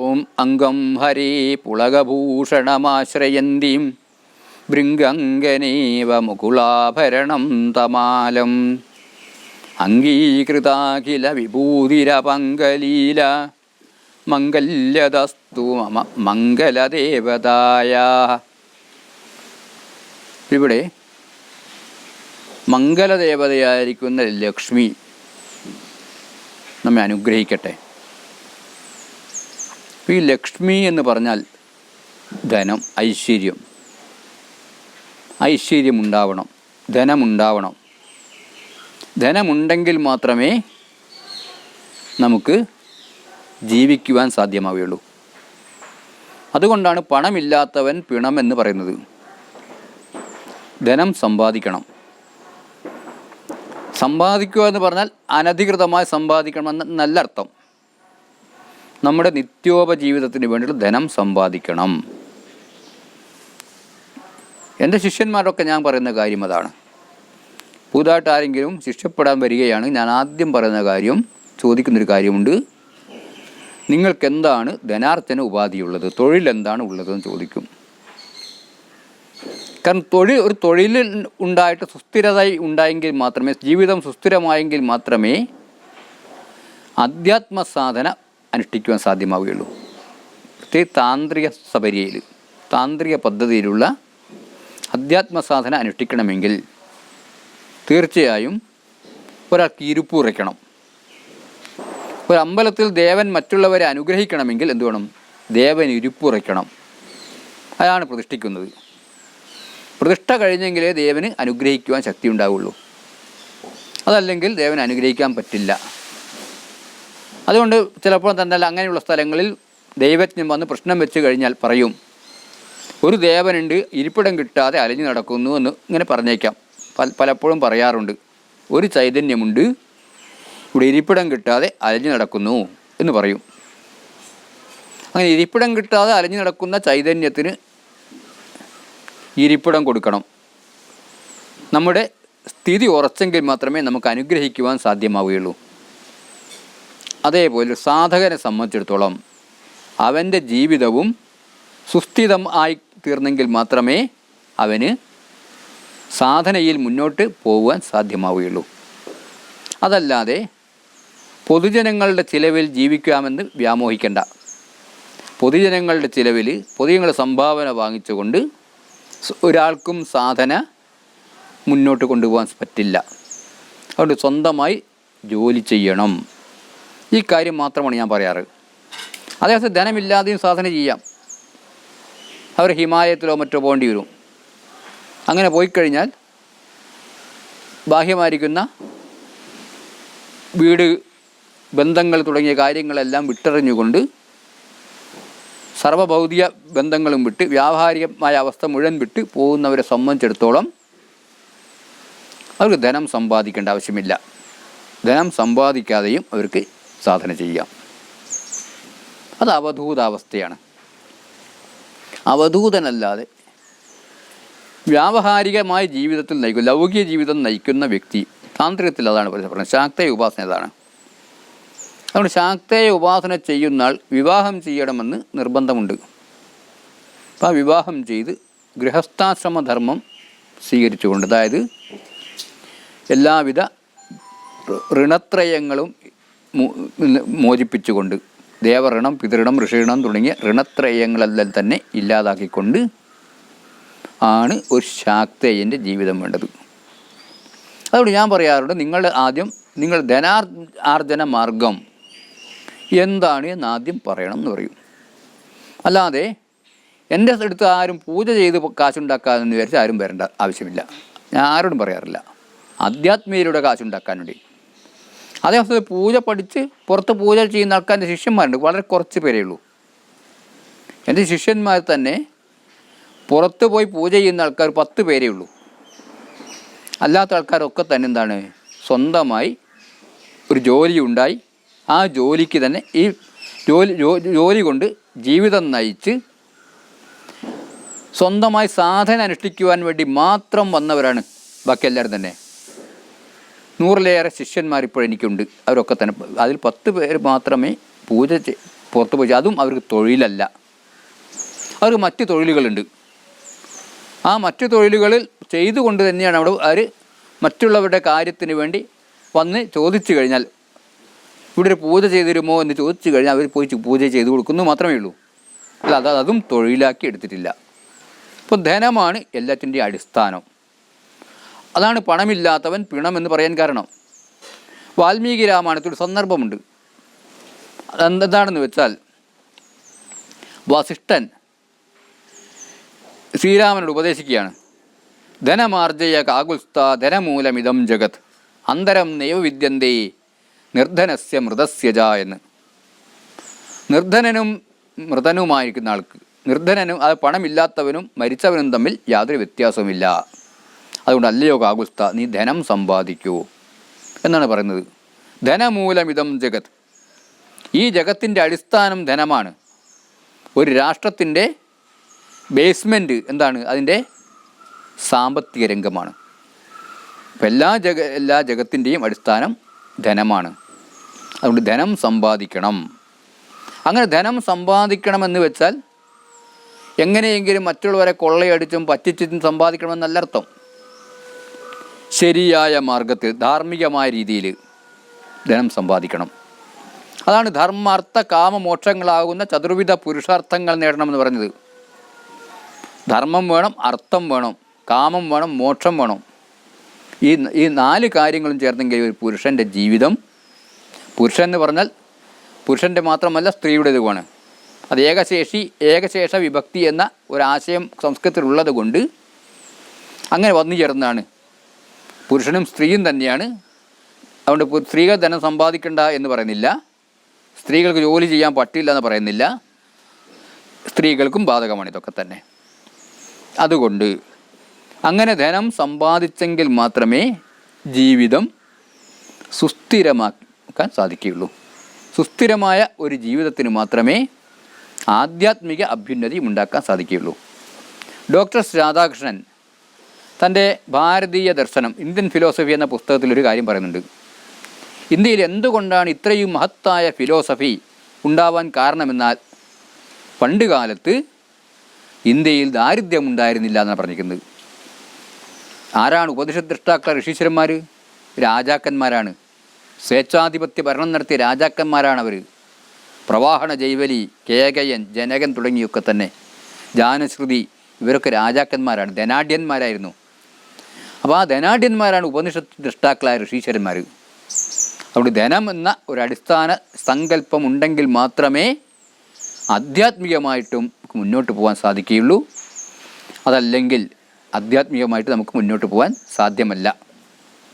ഓം അംഗം ഹരേ പുളകഭൂഷണമാശ്രയന്തീം ഭൃംഗംഗനേവ മുകുളാഭരണം തമാലം. അംഗീകൃതാഖില വിഭൂതിരപങ്കലീല മംഗല്യതസ്തു മമ മംഗലദേവതായ. ഇവിടെ മംഗലദേവതയായിരിക്കുന്ന ലക്ഷ്മി നമ്മെ അനുഗ്രഹിക്കട്ടെ. ഈ ലക്ഷ്മി എന്ന് പറഞ്ഞാൽ ധനം ഐശ്വര്യം. ഐശ്വര്യമുണ്ടാവണം ധനമുണ്ടാവണം. ധനമുണ്ടെങ്കിൽ മാത്രമേ നമുക്ക് ജീവിക്കുവാൻ സാധ്യമാവുകയുള്ളൂ. അതുകൊണ്ടാണ് പണമില്ലാത്തവൻ പിണമെന്ന് പറയുന്നത്. ധനം സമ്പാദിക്കണം. സമ്പാദിക്കുക എന്ന് പറഞ്ഞാൽ അനധികൃതമായി സമ്പാദിക്കണമെന്ന് നല്ല അർത്ഥം നമ്മുടെ നിത്യോപജീവിതത്തിന് വേണ്ടിയിട്ട് ധനം സമ്പാദിക്കണം. എന്റെ ശിഷ്യന്മാരൊക്കെ ഞാൻ പറയുന്ന കാര്യം അതാണ്. പുതുതായിട്ട് ആരെങ്കിലും ശിക്ഷപ്പെടാൻ വരികയാണ് ഞാൻ ആദ്യം പറയുന്ന കാര്യം ചോദിക്കുന്നൊരു കാര്യമുണ്ട്. നിങ്ങൾക്ക് എന്താണ് ധനാർജന ഉപാധിയുള്ളത്? തൊഴിൽ എന്താണ് ഉള്ളതെന്ന് ചോദിക്കും. കാരണം തൊഴിൽ ഒരു തൊഴിൽ ഉണ്ടായിട്ട് സുസ്ഥിരത ഉണ്ടായെങ്കിൽ മാത്രമേ ജീവിതം സുസ്ഥിരമായെങ്കിൽ മാത്രമേ അധ്യാത്മ സാധന അനുഷ്ഠിക്കുവാൻ സാധ്യമാവുകയുള്ളൂ. പ്രത്യേകിച്ച് താന്ത്രിക സബരിയയിൽ താന്ത്രിക പദ്ധതിയിലുള്ള അധ്യാത്മ സാധന അനുഷ്ഠിക്കണമെങ്കിൽ തീർച്ചയായും ഒരാൾക്ക് ഇരുപ്പ് ഉറയ്ക്കണം. ഒരു അമ്പലത്തിൽ ദേവൻ മറ്റുള്ളവരെ അനുഗ്രഹിക്കണമെങ്കിൽ എന്തു വേണം? ദേവൻ ഇരുപ്പുറയ്ക്കണം അതാണ് പ്രതിഷ്ഠിക്കുന്നത്. പ്രതിഷ്ഠ കഴിഞ്ഞെങ്കിലേ ദേവന് അനുഗ്രഹിക്കുവാൻ ശക്തി ഉണ്ടാവുള്ളൂ അതല്ലെങ്കിൽ ദേവൻ അനുഗ്രഹിക്കാൻ പറ്റില്ല. അതുകൊണ്ട് ചിലപ്പോൾ തന്നെ അങ്ങനെയുള്ള സ്ഥലങ്ങളിൽ ദൈവജ്ഞം വന്ന് പ്രശ്നം വെച്ച് കഴിഞ്ഞാൽ പറയും ഒരു ദേവനുണ്ട് ഇരിപ്പിടം കിട്ടാതെ അലഞ്ഞു നടക്കുന്നു എന്ന് ഇങ്ങനെ പറഞ്ഞേക്കാം. പല പലപ്പോഴും പറയാറുണ്ട് ഒരു ചൈതന്യമുണ്ട് ഇവിടെ ഇരിപ്പിടം കിട്ടാതെ അലഞ്ഞു നടക്കുന്നു എന്ന് പറയും. അങ്ങനെ ഇരിപ്പിടം കിട്ടാതെ അലഞ്ഞു നടക്കുന്ന ചൈതന്യത്തിന് ഇരിപ്പിടം കൊടുക്കണം. നമ്മുടെ സ്ഥിതി ഉറച്ചെങ്കിൽ മാത്രമേ നമുക്ക് അനുഗ്രഹിക്കുവാൻ സാധ്യമാവുകയുള്ളൂ. അതേപോലെ സാധകനെ സംബന്ധിച്ചിടത്തോളം അവന്റെ ജീവിതവും സുസ്ഥിതം ആയി തീർന്നെങ്കിൽ മാത്രമേ അവന് സാധനയിൽ മുന്നോട്ട് പോകുവാൻ സാധ്യമാവുകയുള്ളൂ. അതല്ലാതെ പൊതുജനങ്ങളുടെ ചിലവിൽ ജീവിക്കാമെന്ന് വ്യാമോഹിക്കേണ്ട. പൊതുജനങ്ങളുടെ ചിലവിൽ പൊതുജനങ്ങളുടെ സംഭാവന വാങ്ങിച്ചുകൊണ്ട് ഒരാൾക്കും സാധന മുന്നോട്ട് കൊണ്ടുപോകാൻ പറ്റില്ല. അതുകൊണ്ട് സ്വന്തമായി ജോലി ചെയ്യണം. ഈ കാര്യം മാത്രമാണ് ഞാൻ പറയാറ്. അതേസമയം ധനമില്ലാതെയും സാധന ചെയ്യാം. അവർ ഹിമാലയത്തിലോ മറ്റോ പോകേണ്ടി വരും. അങ്ങനെ പോയി കഴിഞ്ഞാൽ ബാഹ്യമായിരിക്കുന്ന വീട് ബന്ധങ്ങൾ തുടങ്ങിയ കാര്യങ്ങളെല്ലാം വിട്ടെറിഞ്ഞുകൊണ്ട് സർവഭൗതിക ബന്ധങ്ങളും വിട്ട് വ്യാവഹാരികമായ അവസ്ഥ മുഴുവൻ വിട്ട് പോകുന്നവരെ സംബന്ധിച്ചിടത്തോളം അവർക്ക് ധനം സമ്പാദിക്കേണ്ട ആവശ്യമില്ല. ധനം സമ്പാദിക്കാതെയും അവർക്ക് സാധന ചെയ്യാം അത് അവധൂതാവസ്ഥയാണ്. അവധൂതനല്ലാതെ വ്യാവഹാരികമായ ജീവിതത്തിൽ നയിക്കും ലൗകിക ജീവിതം നയിക്കുന്ന വ്യക്തി താന്ത്രികത്തിൽ അതാണ് പറയുന്നത് ശാക്തയ ഉപാസന അതാണ്. അതുകൊണ്ട് ശാക്തയ ഉപാസന ചെയ്യുന്ന ആൾ വിവാഹം ചെയ്യണമെന്ന് നിർബന്ധമുണ്ട്. അപ്പോൾ ആ വിവാഹം ചെയ്ത് ഗൃഹസ്ഥാശ്രമധർമ്മം സ്വീകരിച്ചുകൊണ്ട് അതായത് എല്ലാവിധ ഋണത്രയങ്ങളും മോചിപ്പിച്ചുകൊണ്ട് ദേവഋണം പിതൃണം ഋഷിണം തുടങ്ങിയ ഋണത്രയങ്ങളെല്ലാം തന്നെ ഇല്ലാതാക്കിക്കൊണ്ട് ആണ് ഒരു ശാക്തേയന്റെ ജീവിതം വേണ്ടത്. അതുകൊണ്ട് ഞാൻ പറയാറുണ്ട് നിങ്ങൾ ആദ്യം നിങ്ങൾ ധനാർ ആർജന മാർഗം എന്താണ് എന്ന് ആദ്യം പറയണം എന്ന് പറയും. അല്ലാതെ എന്റെ അടുത്ത് ആരും പൂജ ചെയ്ത് കാശുണ്ടാക്കാമെന്ന് വിചാരിച്ച് ആരും വരേണ്ട ആവശ്യമില്ല. ഞാൻ ആരോടും പറയാറില്ല. ആധ്യാത്മീയരുടെ കാശുണ്ടാക്കാൻ വേണ്ടി. അതേസമയത്ത് പൂജ പഠിച്ച് പുറത്ത് പൂജ ചെയ്യുന്ന ആൾക്കാരുടെ ശിഷ്യന്മാരുണ്ട്. വളരെ കുറച്ച് പേരേ ഉള്ളൂ. എന്റെ ശിഷ്യന്മാർ തന്നെ പുറത്ത് പോയി പൂജ ചെയ്യുന്ന ആൾക്കാർ പത്ത് പേരേ ഉള്ളൂ. അല്ലാത്ത ആൾക്കാരൊക്കെ തന്നെ എന്താണ്? സ്വന്തമായി ഒരു ജോലി ഉണ്ടായി. ആ ജോലിക്ക് തന്നെ ഈ ജോലി ജോലി കൊണ്ട് ജീവിതം നയിച്ച് സ്വന്തമായി സാധന അനുഷ്ഠിക്കുവാൻ വേണ്ടി മാത്രം വന്നവരാണ് ബാക്കി എല്ലാവരും തന്നെ. നൂറിലേറെ ശിഷ്യന്മാർ ഇപ്പോൾ എനിക്കുണ്ട്. അവരൊക്കെ തന്നെ അതിൽ പത്ത് പേര് മാത്രമേ പൂജ പുറത്ത് പോയി അതും അവർക്ക് തൊഴിലല്ല. അവർക്ക് മറ്റ് തൊഴിലുകളുണ്ട്. ആ മറ്റു തൊഴിലുകളിൽ ചെയ്തുകൊണ്ട് തന്നെയാണ് അവിടെ അവർ മറ്റുള്ളവരുടെ കാര്യത്തിന് വേണ്ടി വന്ന് ചോദിച്ചു കഴിഞ്ഞാൽ ഇവിടെ ഒരു പൂജ ചെയ്തിരുമോ എന്ന് ചോദിച്ചു കഴിഞ്ഞാൽ അവർ പോയി പൂജ ചെയ്തു കൊടുക്കുന്നു മാത്രമേ ഉള്ളൂ. അല്ല അത് അതും തൊഴിലാക്കി എടുത്തിട്ടില്ല. അപ്പോൾ ധനമാണ് എല്ലാത്തിന്റെയും അടിസ്ഥാനം. അതാണ് പണമില്ലാത്തവൻ പിണം എന്ന് പറയാൻ കാരണം. വാൽമീകി രാമായണത്തിൽ സന്ദർഭമുണ്ട്. അതെന്താണെന്ന് വെച്ചാൽ വസിഷ്ഠൻ ശ്രീരാമനോട് ഉപദേശിക്കുകയാണ്. ധനമാർജയ കാകുൽസ്ഥ ധനമൂലമിതം ജഗത് അന്തരം നൈവവിദ്യന്തേ നിർധനസ്യ മൃതസ്യജ എന്ന്. നിർധനനും മൃതനുമായിരിക്കുന്ന ആൾക്ക് നിർധനനും അത് പണമില്ലാത്തവനും മരിച്ചവനും തമ്മിൽ യാതൊരു വ്യത്യാസവുമില്ല. അതുകൊണ്ട് അല്ലയോ കാകുസ്ത നീ ധനം സമ്പാദിക്കൂ. എന്നാണ് പറയുന്നത്. ധനമൂലമിതം ജഗത്. ഈ ജഗത്തിന്റെ അടിസ്ഥാനം ധനമാണ്. ഒരു രാഷ്ട്രത്തിന്റെ ബേസ്മെന്റ് എന്താണ്? അതിന്റെ സാമ്പത്തിക രംഗമാണ്. അപ്പം എല്ലാ ജഗ എല്ലാ ജഗത്തിന്റെയും അടിസ്ഥാനം ധനമാണ്. അതുകൊണ്ട് ധനം സമ്പാദിക്കണം. അങ്ങനെ ധനം സമ്പാദിക്കണമെന്ന് വെച്ചാൽ എങ്ങനെയെങ്കിലും മറ്റുള്ളവരെ കൊള്ളയടിച്ചും പറ്റിച്ചും സമ്പാദിക്കണമെന്നല്ല അർത്ഥം. ശരിയായ മാർഗത്തിൽ ധാർമ്മികമായ രീതിയിൽ ധനം സമ്പാദിക്കണം. അതാണ് ധർമ്മാർത്ഥ കാമമോക്ഷങ്ങളാകുന്ന ചതുർവിധ പുരുഷാർത്ഥങ്ങൾ നേടണമെന്ന് പറഞ്ഞത്. ധർമ്മം വേണം അർത്ഥം വേണം കാമം വേണം മോക്ഷം വേണം. ഈ ഈ നാല് കാര്യങ്ങളും ചേർന്നെങ്കിൽ ഒരു പുരുഷന്റെ ജീവിതം പുരുഷൻ എന്ന് പറഞ്ഞാൽ പുരുഷന്റെ മാത്രമല്ല സ്ത്രീയുടേതുമാണ്. അത് ഏകശേഷി ഏകശേഷ വിഭക്തി എന്ന ഒരാശയം സംസ്കൃതത്തിലുള്ളത് കൊണ്ട് അങ്ങനെ വന്നു ചേർന്നതാണ് പുരുഷനും സ്ത്രീയും തന്നെയാണ്. അതുകൊണ്ട് സ്ത്രീകൾ ധനം സമ്പാദിക്കണ്ട എന്ന് പറയുന്നില്ല. സ്ത്രീകൾക്ക് ജോലി ചെയ്യാൻ പറ്റില്ല എന്ന് പറയുന്നില്ല. സ്ത്രീകൾക്കും ബാധകമാണ് ഇതൊക്കെ തന്നെ. അതുകൊണ്ട് അങ്ങനെ ധനം സമ്പാദിച്ചെങ്കിൽ മാത്രമേ ജീവിതം സുസ്ഥിരമാക്കാൻ സാധിക്കുകയുള്ളൂ. സുസ്ഥിരമായ ഒരു ജീവിതത്തിന് മാത്രമേ ആധ്യാത്മിക അഭ്യുന്നതി ഉണ്ടാക്കാൻ സാധിക്കുകയുള്ളൂ. ഡോക്ടർ രാധാകൃഷ്ണൻ തന്റെ ഭാരതീയ ദർശനം ഇന്ത്യൻ ഫിലോസഫി എന്ന പുസ്തകത്തിൽ ഒരു കാര്യം പറയുന്നുണ്ട്. ഇന്ത്യയിൽ എന്തുകൊണ്ടാണ് ഇത്രയും മഹത്തായ ഫിലോസഫി ഉണ്ടാവാൻ കാരണമെന്നാൽ പണ്ട് കാലത്ത് ഇന്ത്യയിൽ ദാരിദ്ര്യം ഉണ്ടായിരുന്നില്ല എന്നാണ് പറഞ്ഞിരിക്കുന്നത്. ആരാണ് ഉപനിഷദ്രഷ്ടാക്കള ഋഷീശ്വരന്മാർ രാജാക്കന്മാരാണ്. സ്വേച്ഛാധിപത്യ ഭരണം നടത്തിയ രാജാക്കന്മാരാണ് അവർ പ്രവാഹണ ജൈവലി കേകയൻ ജനകൻ തുടങ്ങിയൊക്കെ തന്നെ. ജാനശ്രുതി ഇവരൊക്കെ രാജാക്കന്മാരാണ് ധനാഢ്യന്മാരായിരുന്നു. അപ്പോൾ ആ ധനാഢ്യന്മാരാണ് ഉപനിഷത്ത് ദൃഷ്ടാക്കളായ ഋഷീശ്വരന്മാർ അതുകൊണ്ട് ധനം എന്ന ഒരു അടിസ്ഥാന സങ്കല്പം ഉണ്ടെങ്കിൽ മാത്രമേ ആധ്യാത്മികമായിട്ടും നമുക്ക് മുന്നോട്ട് പോകാൻ സാധിക്കുകയുള്ളൂ. അതല്ലെങ്കിൽ ആധ്യാത്മികമായിട്ട് നമുക്ക് മുന്നോട്ട് പോകാൻ സാധ്യമല്ല.